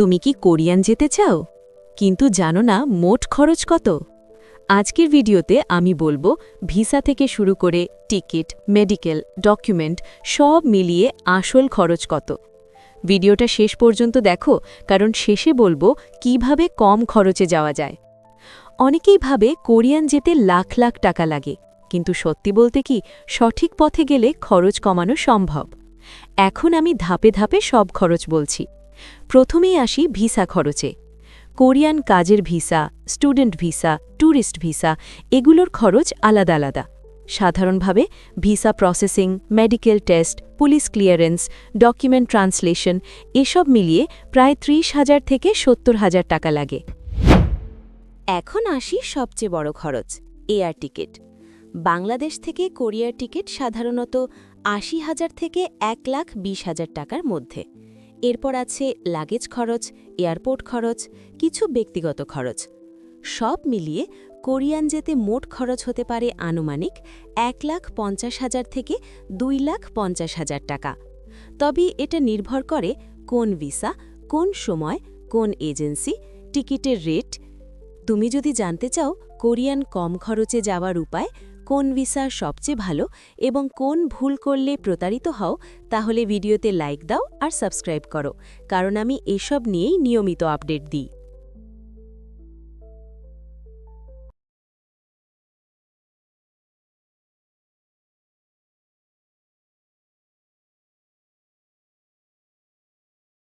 তুমি কি কোরিয়ান যেতে চাও? কিন্তু জানো না মোট খরচ কত? আজকের ভিডিওতে আমি বলব ভিসা থেকে শুরু করে টিকিট, মেডিকেল, ডকুমেন্ট সব মিলিয়ে আসল খরচ কত। ভিডিওটা শেষ পর্যন্ত দেখো, কারণ শেষে বলব কীভাবে কম খরচে যাওয়া যায়। অনেকেই ভাবে কোরিয়ান যেতে লাখ লাখ টাকা লাগে, কিন্তু সত্যি বলতে কি সঠিক পথে গেলে খরচ কমানো সম্ভব। এখন আমি ধাপে ধাপে সব খরচ বলছি। প্রথমেই আসি ভিসা খরচে। কোরিয়ান কাজের visa, student visa tourist visa, এগুলোর খরচ আলাদা আলাদা। সাধারণভাবে visa processing, medical test, police clearance, document translation, এসব মিলিয়ে প্রায় ত্রিশ হাজার থেকে সত্তর হাজার টাকা লাগে। এখন আসি সবচেয়ে বড় খরচ, এয়ার টিকিট। বাংলাদেশ থেকে কোরিয়ার টিকিট সাধারণত আশি হাজার থেকে এক লাখ বিশ হাজার টাকার মধ্যে। এরপর আছে লাগেজ খরচ, এয়ারপোর্ট খরচ, কিছু ব্যক্তিগত খরচ। সব মিলিয়ে কোরিয়ান যেতে মোট খরচ হতে পারে আনুমানিক এক লাখ পঞ্চাশ হাজার থেকে দুই লাখ পঞ্চাশ হাজার টাকা। তবে এটা নির্ভর করে কোন ভিসা, কোন সময়, কোন এজেন্সি, টিকিটের রেট। তুমি যদি জানতে চাও কোরিয়ান কম খরচে যাওয়ার উপায় কোন ভিসা সবচেয়ে ভালো এবং কোন ভুল করলে প্রতারিত হও, তাহলে ভিডিওতে লাইক দাও আর সাবস্ক্রাইব করো, কারণ আমি এসব নিয়েই নিয়মিত আপডেট দিই।